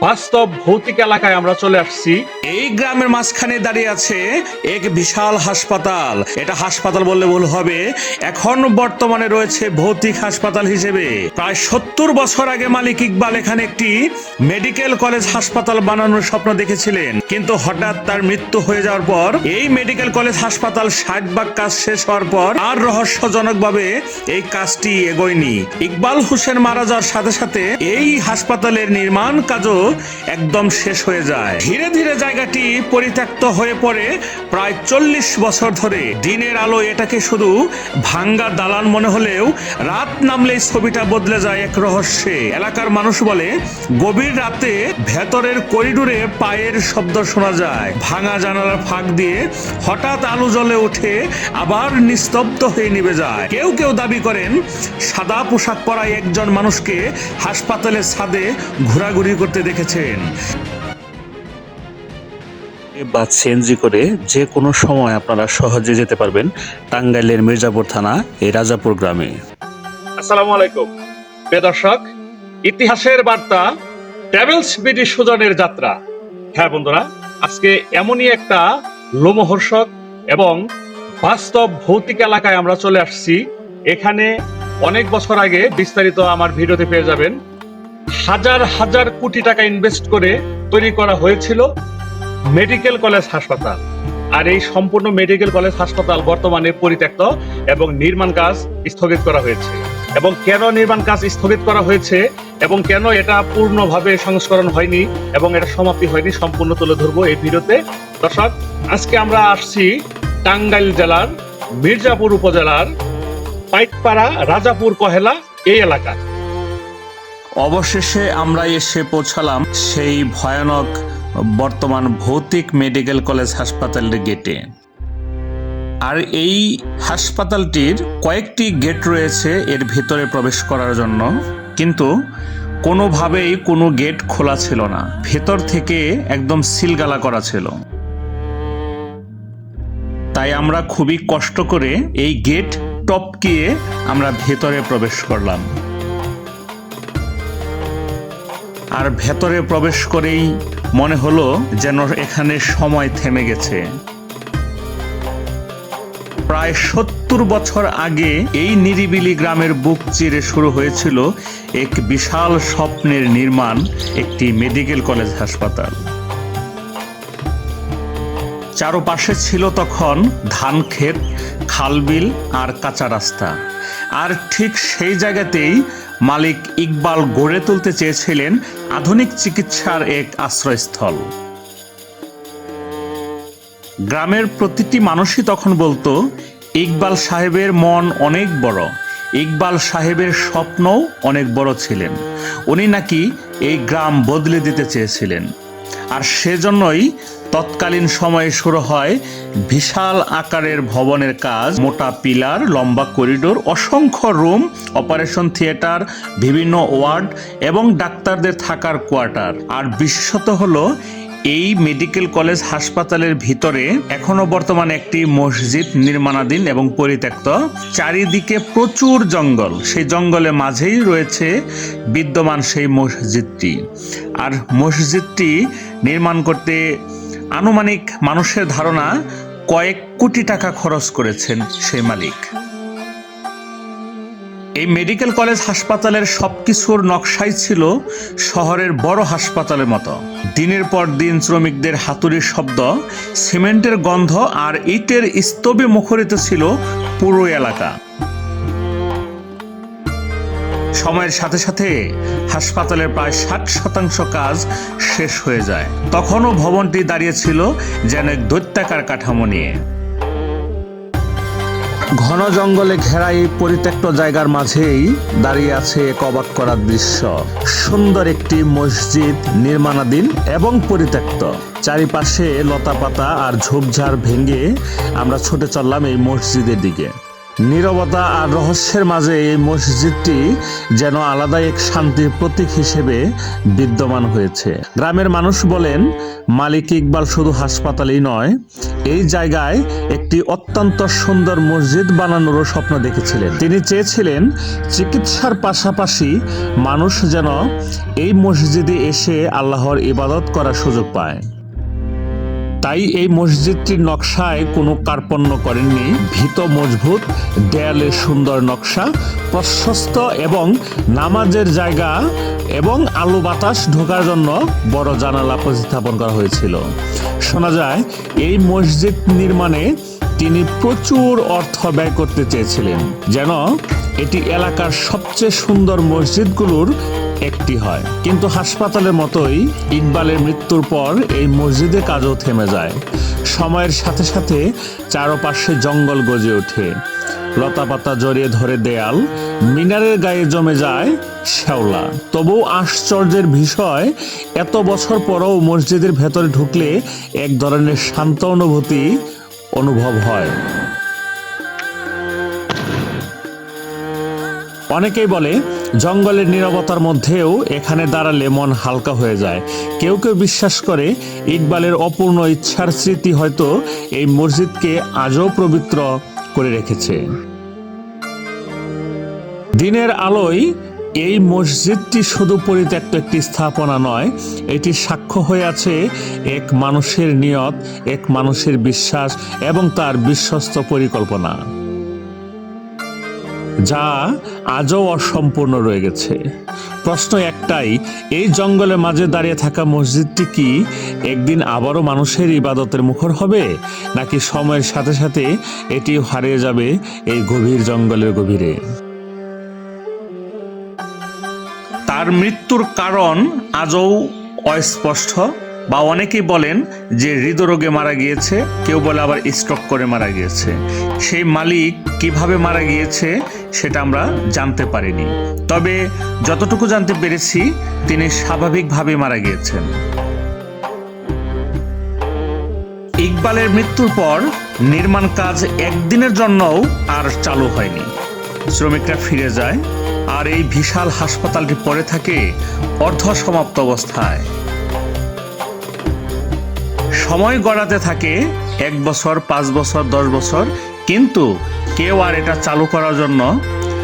বাস্তব ভৌতিক এলাকায় আমরা চলে আসছি। এই গ্রামের মাঝখানে দাঁড়িয়ে আছে এক বিশাল হাসপাতাল। এটা হাসপাতাল বললে ভুল হবে। এখন বর্তমানে রয়েছে ভৌতিক হাসপাতাল হিসেবে। প্রায় সত্তর বছর আগে মালিক ইকবাল এখানে একটি মেডিকেল কলেজ হাসপাতাল বানানোর স্বপ্ন দেখেছিলেন। কিন্তু হঠাৎ তার মৃত্যু হয়ে যাওয়ার পর এই মেডিকেল কলেজ হাসপাতাল ষাট ভাগ কাজ শেষ হওয়ার পর আর রহস্যজনকভাবে এই কাজটি এগোয়নি। ইকবাল হোসেন মারা যাওয়ার সাথে সাথে এই হাসপাতালের নির্মাণ কাজও একদম শেষ হয়ে যায়। ধীরে ধীরে জায়গাটি পরিত্যক্ত হয়ে পড়ে প্রায় চল্লিশ বছর ধরে। দিনের আলো এটাকে শুধু ভাঙ্গা দালান মনে হলেও রাত নামলেই ছবিটা বদলে যায় এক রহস্যে। এলাকার মানুষ বলে, গভীর রাতে ভেতরের করিডোরে পায়ের শব্দ শোনা যায়। ভাঙা জানালার ফাঁক দিয়ে হঠাৎ আলো জ্বলে ওঠে আবার নিস্তব্ধ হয়ে নিভে যায়। কেউ কেউ দাবি করেন, সাদা পোশাক পরা একজন মানুষকে হাসপাতালের ছাদে ঘোরাঘুরি করতে দেখেছেন বা সিএনজি করে যে কোনো সময় আপনারা সহজে যেতে পারবেন টাঙ্গাইলের মির্জাপুর থানা এই রাজাপুর গ্রামে। আসসালামু আলাইকুম। প্রিয় দর্শক ইতিহাসের বার্তা ট্রাভেলস বিডি সুজনের যাত্রা। হ্যাঁ বন্ধুরা আজকে এমনই একটা লোমহর্ষক এবং বাস্তব ভৌতিক এলাকায় আমরা চলে আসছি। এখানে অনেক বছর আগে বিস্তারিত আমার ভিডিওতে পেয়ে যাবেন হাজার হাজার কোটি টাকা ইনভেস্ট করে তৈরি করা হয়েছিল মেডিকেল কলেজ হাসপাতাল। আর এই সম্পূর্ণ মেডিকেল কলেজ হাসপাতাল বর্তমানে পরিত্যক্ত এবং নির্মাণ কাজ স্থগিত করা হয়েছে। এবং কেন নির্মাণ কাজ স্থগিত করা হয়েছে এবং কেন এটা পূর্ণভাবে সংস্করণ হয়নি এবং এটা সমাপ্তি হয়নি সম্পূর্ণ তুলে ধরবো এই ভিডিওতে। দর্শক, আজকে আমরা আসছি টাঙ্গাইল জেলার মির্জাপুর উপজেলার পাইকপাড়া রাজাপুর কহেলা এই এলাকা অবশেষে আমরা এসে পৌঁছালাম সেই ভয়ানক বর্তমান ভৌতিক মেডিকেল কলেজ হাসপাতালের গেটে আর এই হাসপাতালটির কয়েকটি গেট রয়েছে এর ভিতরে প্রবেশ করার জন্য। কিন্তু কোনোভাবেই কোনো গেট খোলা ছিল না। ভেতর থেকে একদম সিলগালা করা ছিল। তাই আমরা খুবই কষ্ট করে এই গেট টপকিয়ে আমরা ভেতরে প্রবেশ করলাম। আর ভেতরে প্রবেশ করেই মনে হলো যেন এখানে সময় থেমে গেছে। প্রায় সত্তর বছর আগে এই নিরিবিলি গ্রামের বুক চিরে শুরু হয়েছিল এক বিশাল স্বপ্নের নির্মাণ একটি মেডিকেল কলেজ হাসপাতাল। চারপাশে ছিল তখন ধান ক্ষেত, খালবিল আর কাঁচা রাস্তা। আর ঠিক সেই জায়গাতেই মালিক ইকবাল গড়ে তুলতে চেয়েছিলেন আধুনিক চিকিৎসার এক আশ্রয়স্থল। গ্রামের প্রতিটি মানুষই তখন বলতো, ইকবাল সাহেবের মন অনেক বড়, ইকবাল সাহেবের স্বপ্নও অনেক বড় ছিলেন। উনি নাকি এই গ্রাম বদলে দিতে চেয়েছিলেন। আর সেজন্যই তৎকালীন সময়ে শুরু হয় বিশাল আকারের ভবনের কাজ। মোটা পিলার, লম্বা করিডোর, অসংখ্য রুম, অপারেশন থিয়েটার, বিভিন্ন ওয়ার্ড এবং ডাক্তারদের থাকার কোয়ার্টার। আর বিশেষত হলো এই মেডিকেল কলেজ হাসপাতালের ভিতরে এখনও বর্তমানে একটি মসজিদ নির্মাণাধীন এবং পরিত্যক্ত। চারিদিকে প্রচুর জঙ্গল। সেই জঙ্গলের মাঝেই রয়েছে বিদ্যমান সেই মসজিদটি। আর মসজিদটি নির্মাণ করতে আনুমানিক মানুষের ধারণা কয়েক কোটি টাকা খরচ করেছেন সেই মালিক। এই মেডিকেল কলেজ হাসপাতালের সবকিছুর নকশাই ছিল শহরের বড় হাসপাতালের মতো। দিনের পর দিন শ্রমিকদের হাতুড়ির শব্দ, সিমেন্টের গন্ধ আর ইটের স্তবে মুখরিত ছিল পুরো এলাকা। সময়ের সাথে সাথে হাসপাতালের প্রায় ষাট শতাংশ কাজ শেষ হয়ে যায়। তখনও ভবনটি দাঁড়িয়েছিল যেন এক দৈত্যাকার কাঠামো নিয়ে। ঘন জঙ্গলে ঘেরা এই পরিত্যক্ত জায়গার মাঝেই দাঁড়িয়ে আছে এক অবাক করার দৃশ্য। সুন্দর একটি মসজিদ, নির্মাণাধীন এবং পরিত্যক্ত। চারিপাশে লতাপাতা আর ঝোপঝাড় ভেঙে আমরা ছুটে চললাম এই মসজিদের দিকে। নীরবতা আর রহস্যের মাঝে এই মসজিদটি যেন আলাদা এক শান্তির প্রতীক হিসেবে বিদ্যমান হয়েছে। গ্রামের মানুষ বলেন, মালিক ইকবাল শুধু হাসপাতালেই নয়, এই জায়গায় একটি অত্যন্ত সুন্দর মসজিদ বানানোরও স্বপ্ন দেখেছিলেন। তিনি চেয়েছিলেন, চিকিৎসার পাশাপাশি মানুষ যেন এই মসজিদে এসে আল্লাহর ইবাদত করার সুযোগ পায়। তাই এই মসজিদটির নকশায় কোনো কার্পণ্য করেননি। ভীত, মজবুত দেয়ালের সুন্দর নকশা, প্রশস্ত এবং নামাজের জায়গা এবং আলো বাতাস ঢোকার জন্য বড় জানালা প্রতিস্থাপন করা হয়েছিল। শোনা যায়, এই মসজিদ নির্মাণে তিনি প্রচুর অর্থ ব্যয় করতে চেয়েছিলেন। যেন এটি এলাকার সবচেয়ে সুন্দর মসজিদগুলোর একটি হয়। কিন্তু হাসপাতালের মতোই ইকবালের মৃত্যুর পর এই মসজিদে কাজও থেমে যায়। সময়ের সাথে সাথে চারপাশে জঙ্গল গজে ওঠে। লতাপাতা জড়িয়ে ধরে দেয়াল, মিনারের গায়ে জমে যায় শ্যাওলা। তবু আশ্চর্যের বিষয়, এত বছর পরও মসজিদের ভেতরে ঢুকলে এক ধরনের শান্ত অনুভূতি অনুভব হয়। অনেকেই বলে, জঙ্গলের নীরবতার মধ্যেও এখানে দাঁড়ালে মন হালকা হয়ে যায়। কেউ কেউ বিশ্বাস করে, ইকবালের অপূর্ণ ইচ্ছার স্মৃতি হয়তো এই মসজিদকে আজও পবিত্র করে রেখেছে। দিনের আলোয় এই মসজিদটি শুধু পরিত্যক্ত একটি স্থাপনা নয়, এটি সাক্ষ্য হয়ে আছে এক মানুষের নিয়ত, এক মানুষের বিশ্বাস এবং তার বিশ্বস্ত পরিকল্পনা। যা আজও অসম্পূর্ণ রয়ে গেছে। প্রশ্ন একটাই, এই জঙ্গলের মাঝে দাঁড়িয়ে থাকা মসজিদটি কি একদিন আবারও মানুষের ইবাদতের মুখর হবে, নাকি সময়ের সাথে সাথে এটি হারিয়ে যাবে এই গভীর জঙ্গলের গভীরে? তার মৃত্যুর কারণ আজও অস্পষ্ট। বা অনেকেই বলেন যে হৃদরোগে মারা গিয়েছে, কেউ বলে আবার স্ট্রোক করে মারা গিয়েছে। সেই মালিক কীভাবে মারা গিয়েছে সেটা আমরা জানতে পারিনি। তবে যতটুকু জানতে পেরেছি, তিনি স্বাভাবিকভাবে মারা গিয়েছেন। ইকবালের মৃত্যুর পর নির্মাণ কাজ একদিনের জন্যও আর চালু হয়নি। শ্রমিকরা ফিরে যায় আর এই বিশাল হাসপাতালটি পড়ে থাকে অর্ধ সমাপ্ত অবস্থায়। সময় গড়াতে থাকে এক বছর, পাঁচ বছর, দশ বছর, কিন্তু কেউ আর এটা চালু করার জন্য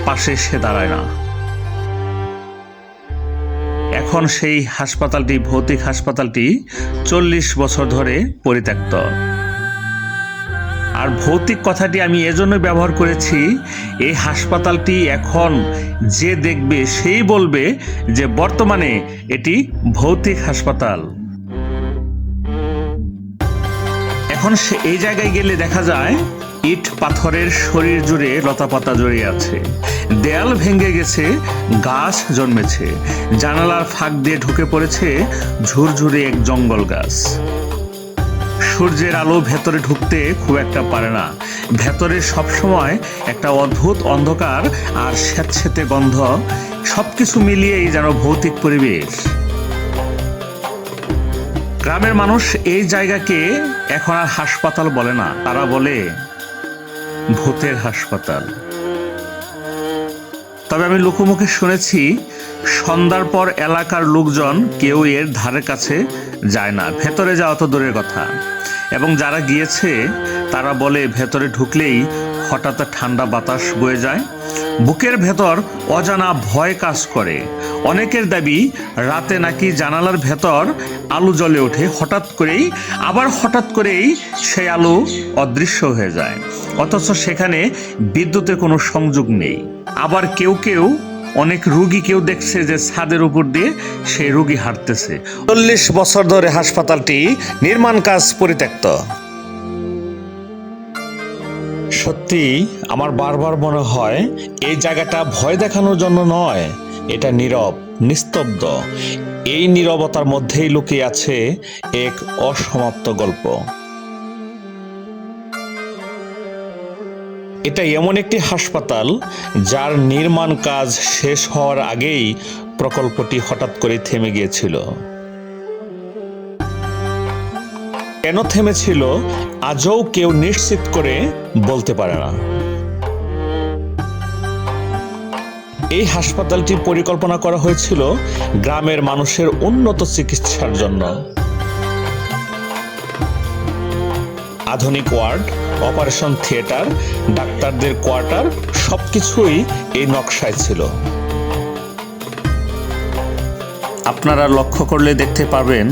পাশে এসে দাঁড়ায় না। এখন সেই হাসপাতালটি, ভৌতিক হাসপাতালটি চল্লিশ বছর ধরে পরিত্যক্ত। আর ভৌতিক কথাটি আমি এজন্য ব্যবহার করেছি, এই হাসপাতালটি এখন যে দেখবে সেই বলবে যে বর্তমানে এটি ভৌতিক হাসপাতাল। এখন সে এই জায়গায় গেলে দেখা যায়, ইট পাথরের শরীর জুড়ে লতাপাতা জড়িয়ে আছে। দেয়াল ভেঙে গেছে, গাছ জন্মেছে। জানালার ফাঁক দিয়ে ঢুকে পড়েছে ঝুরঝুরে এক জঙ্গল গাছ। সূর্যের আলো ভেতরে ঢুকতে খুব একটা পারে না। ভেতরে সবসময় একটা অদ্ভুত অন্ধকার আর স্যাঁতস্যাঁতে গন্ধ, সবকিছু মিলিয়েই যেন ভৌতিক পরিবেশ। গ্রামের মানুষ এই জায়গাকে এখন আর হাসপাতাল বলে না, তারা বলে ভূতের হাসপাতাল। তবে আমি লোকমুখে শুনেছি, সন্ধ্যার পর এলাকার লোকজন কেউ এর ধারে কাছে যায় না, ভেতরে যাওয়া তো দূরের কথা। এবং যারা গিয়েছে, তারা বলে ভেতরে ঢুকলেই হঠাৎ ঠান্ডা বাতাস বয়ে যায়, বুকের ভেতর অজানা ভয় কাজ করে। অনেকের দাবি, রাতে নাকি জানালার ভেতর আলো জ্বলে ওঠে। হঠাৎ করেই, আবার হঠাৎ করেই সেই আলো অদৃশ্য হয়ে যায়। অথচ সেখানে বিদ্যুতের কোনো সংযোগ নেই। আবার কেউ কেউ, অনেক রুগী কেউ দেখছে যে ছাদের উপর দিয়ে সেই রুগী হাঁটতেছে। চল্লিশ বছর ধরে হাসপাতালটি নির্মাণ কাজ পরিত্যক্ত। সত্যি আমার বারবার মনে হয়, এই জায়গাটা ভয় দেখানোর জন্য নয়। এটা নীরব, নিস্তব্ধ। এই নীরবতার মধ্যেই লুকিয়ে আছে এক অসমাপ্ত গল্প। এটা এমন একটি হাসপাতাল যার নির্মাণ কাজ শেষ হওয়ার আগেই প্রকল্পটি হঠাৎ করে থেমে গিয়েছিল। কেন থেমেছিল, আজও কেউ নিশ্চিত করে বলতে পারে না। এই হাসপাতালটি পরিকল্পনা করা হয়েছিল গ্রামের মানুষের উন্নত চিকিৎসার জন্য। আধুনিক ওয়ার্ড, অপারেশন থিয়েটার, ডাক্তারদের কোয়ার্টার, সবকিছুই এই নকশায় ছিল। আপনারা লক্ষ্য করলে দেখতে পারবেন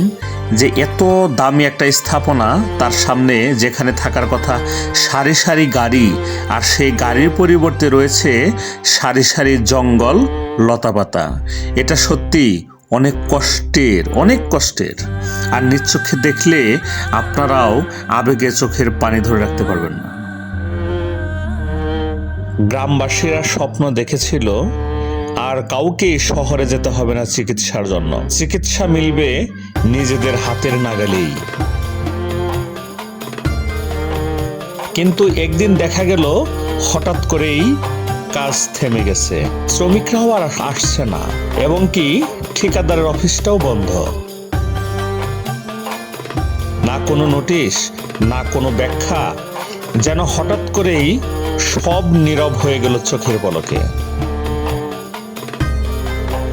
যে এত দামি একটা স্থাপনা তার সামনে যেখানে থাকার কথা সারি সারি গাড়ি আর সেই গাড়ির পরিবর্তে রয়েছে সারি সারি জঙ্গল, লতাপাতা। এটা সত্যি অনেক কষ্টের অনেক কষ্টের। আর নিচ্চোখে দেখলে আপনারাও আবেগে চোখের পানি ধরে রাখতে পারবেন না। গ্রামবাসীরা স্বপ্ন দেখেছিল আর কাউকে শহরে যেতে হবে না চিকিৎসার জন্য। চিকিৎসা মিলবে নিজেদের হাতের নাগালেই। কিন্তু একদিন দেখা গেল, হঠাৎ করেই কাজ থেমে গেছে। শ্রমিকরাও আর আসছে না, এবং কি ঠিকাদারের অফিসটাও বন্ধ। না কোনো নোটিশ, না কোনো ব্যাখ্যা, যেন হঠাৎ করেই সব নীরব হয়ে গেল চোখের পলকে।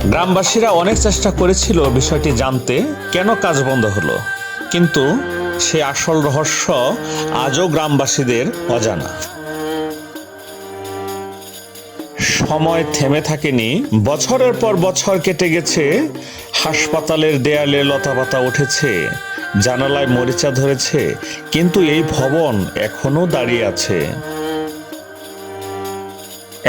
গ্রামবাসীরা অনেক চেষ্টা করেছিল বিষয়টি জানতে কেন কাজ বন্ধ হলো, কিন্তু সে আসল রহস্য আজও গ্রামবাসীদের অজানা। সময় থেমে থাকেনি, বছরের পর বছর কেটে গেছে, হাসপাতালের দেয়ালে লতাপাতা উঠেছে, জানালায় মরিচা ধরেছে, কিন্তু এই ভবন এখনও দাঁড়িয়ে আছে।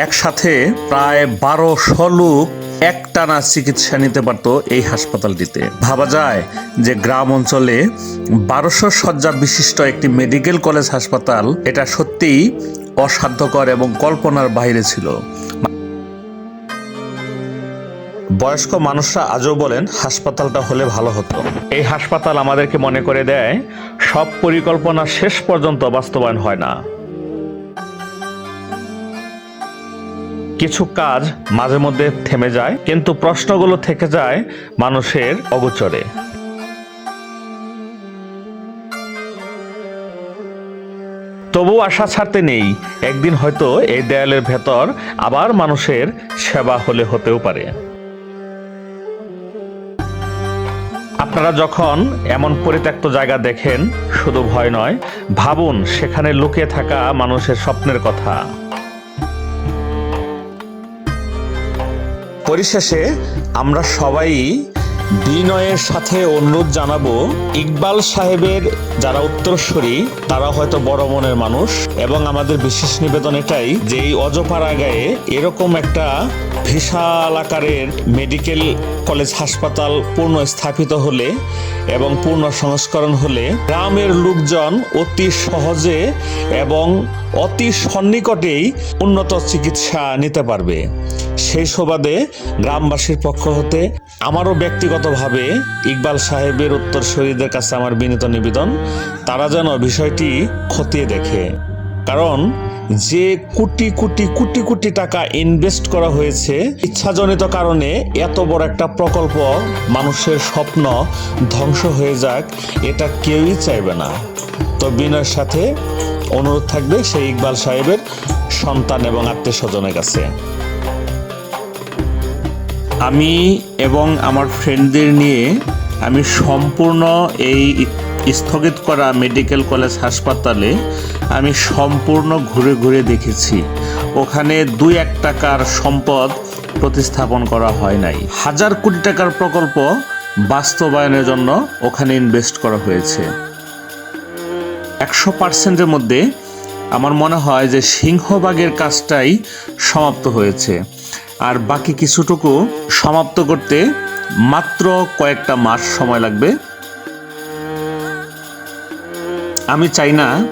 একসাথে প্রায় বারোশো লোক একটানা চিকিৎসা নিতে পারত এই হাসপাতালটিতে। ভাবা যায় যে গ্রাম অঞ্চলে বারোশো শয্যা বিশিষ্ট একটি মেডিকেল কলেজ হাসপাতাল এটা সত্যিই অসাধ্যকর এবং কল্পনার বাইরে ছিল। বয়স্ক মানুষরা আজও বলেন হাসপাতালটা হলে ভালো হতো। এই হাসপাতাল আমাদেরকে মনে করে দেয়, সব পরিকল্পনা শেষ পর্যন্ত বাস্তবায়ন হয় না। কিছু কাজ মাঝে মধ্যে থেমে যায়, কিন্তু প্রশ্নগুলো থেকে যায় মানুষের অগোচরে। তবু আশা ছাড়তে নেই, একদিন হয়তো এই দেয়ালের ভেতর আবার মানুষের সেবা হলে হতেও পারে। আপনারা যখন এমন পরিত্যক্ত জায়গা দেখেন, শুধু ভয় নয়, ভাবুন, সেখানে লুকিয়ে থাকা মানুষের স্বপ্নের কথা। পরিশেষে আমরা সবাই বিনয়ের সাথে অনুরোধ জানাব, ইকবাল সাহেবের যারা উত্তরস্বরী, তারা হয়তো বড় মনের মানুষ, এবং আমাদের বিশেষ নিবেদন এটাই যে এই অজপাড়া গায়ে এরকম একটা বিশাল আকারের মেডিকেল কলেজ হাসপাতাল পূর্ণ স্থাপিত হলে এবং পূর্ণ সংস্করণ হলে গ্রামের লোকজন অতি সহজে এবং অতি সন্নিকটেই উন্নত চিকিৎসা নিতে পারবে। সেই সুবাদে গ্রামবাসীর পক্ষ হতে আমারও ব্যক্তিগতভাবে ইকবাল সাহেবের উত্তরসূরিদের কাছে আমার বিনীত নিবেদন, তারা যেন বিষয়টি খতিয়ে দেখে। কারণ যে কোটি কোটি কোটি কোটি টাকা ইনভেস্ট করা হয়েছে, ইচ্ছাজনিত কারণে এত বড় একটা প্রকল্প মানুষের স্বপ্ন ধ্বংস হয়ে যাক, এটা কেউই চাইবে না। তো বিনয়ের সাথে অনুরোধ থাকবে সেই ইকবাল সাহেবের সন্তান এবং আত্মীয় স্বজনের কাছে। আমি এবং আমার ফ্রেন্ডদের নিয়ে আমি সম্পূর্ণ এই স্থগিত করা মেডিকেল কলেজ হাসপাতালে আমি সম্পূর্ণ ঘুরে ঘুরে দেখেছি। ওখানে দুই এক টাকার সম্পদ প্রতিস্থাপন করা হয় নাই। হাজার কোটি টাকার প্রকল্প বাস্তবায়নের জন্য ওখানে ইনভেস্ট করা হয়েছে। একশো পার্সেন্টের মধ্যে আমার মনে হয় যে সিংহবাগের কাজটাই সমাপ্ত হয়েছে। আর বাকি কিছুটুকু সমাপ্ত করতে মাত্র কয়েকটা মাস সময় লাগবে। আমি চাই না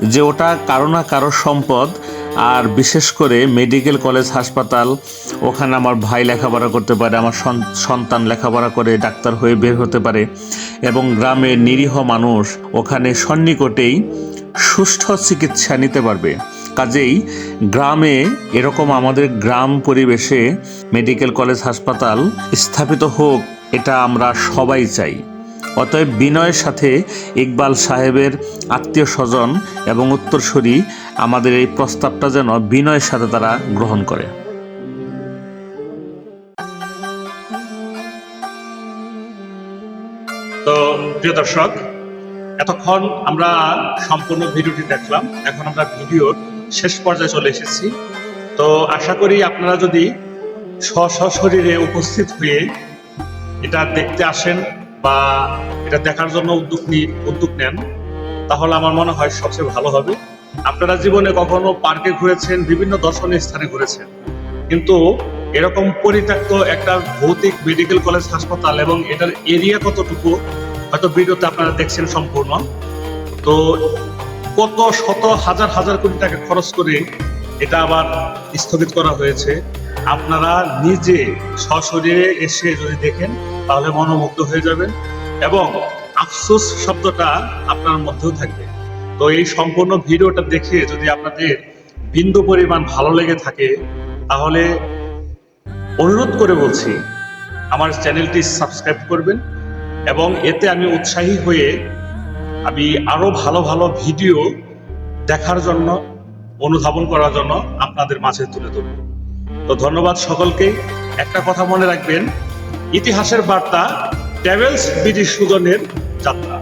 যে ওটা কারও না কারও সম্পদ, আর বিশেষ করে মেডিকেল কলেজ, হাসপাতাল, ওখানে আমার ভাই লেখাপড়া করতে পারে, আমার সন- সন্তান লেখাপড়া করে ডাক্তার হয়ে বের হতে পারে, এবং গ্রামের নিরীহ মানুষ ওখানে সন্নিকটেই সুষ্ঠু চিকিৎসা নিতে পারবে। কাজেই গ্রামে এরকম আমাদের গ্রাম পরিবেশে মেডিকেল কলেজ হাসপাতাল স্থাপিত হোক, এটা আমরা সবাই চাই। অতএব বিনয়ের সাথে ইকবাল সাহেবের আত্মীয় স্বজন এবং উত্তরসূরি আমাদের এই প্রস্তাবটা যেন বিনয়ের সাথে তারা গ্রহণ করে। তো প্রিয় দর্শক, এতক্ষণ আমরা সম্পূর্ণ ভিডিওটি দেখলাম। এখন আমরা ভিডিওর শেষ পর্যায়ে চলে এসেছি। তো আশা করি আপনারা যদি শরীরে উপস্থিত হয়ে এটা দেখতে আসেন বা এটা দেখার জন্য উদ্যোগ নিয়ে, উদ্যোগ নেন, তাহলে আমার মনে হয় সবচেয়ে ভালো হবে। আপনারা জীবনে কখনো পার্কে ঘুরেছেন, বিভিন্ন দর্শনীয় স্থানে ঘুরেছেন, কিন্তু এরকম পরিত্যক্ত একটা ভৌতিক মেডিকেল কলেজ হাসপাতাল এবং এটার এরিয়া কতটুকু, হয়তো ভিডিওতে আপনারা দেখছেন সম্পূর্ণ। তো কত শত হাজার হাজার কোটি টাকা খরচ করে এটা আবার স্থগিত করা হয়েছে। আপনারা নিজে সশরীরে এসে যদি দেখেন, তাহলে মনোমুগ্ধ হয়ে যাবেন এবং আফসোস শব্দটা আপনার মধ্যেও থাকবে। তো এই সম্পূর্ণ ভিডিওটা দেখে যদি আপনাদের বিন্দু পরিমাণ ভালো লেগে থাকে, তাহলে অনুরোধ করে বলছি, আমার চ্যানেলটি সাবস্ক্রাইব করবেন এবং এতে আমি উৎসাহী হয়ে আমি আরও ভালো ভালো ভিডিও দেখার জন্য, অনুধাবন করার জন্য আপনাদের মাঝে তুলে ধরব। তো ধন্যবাদ সকলকে। একটা কথা মনে রাখবেন, ইতিহাসের বার্তা ট্যাভেলস বিডি সুজনের যাত্রা।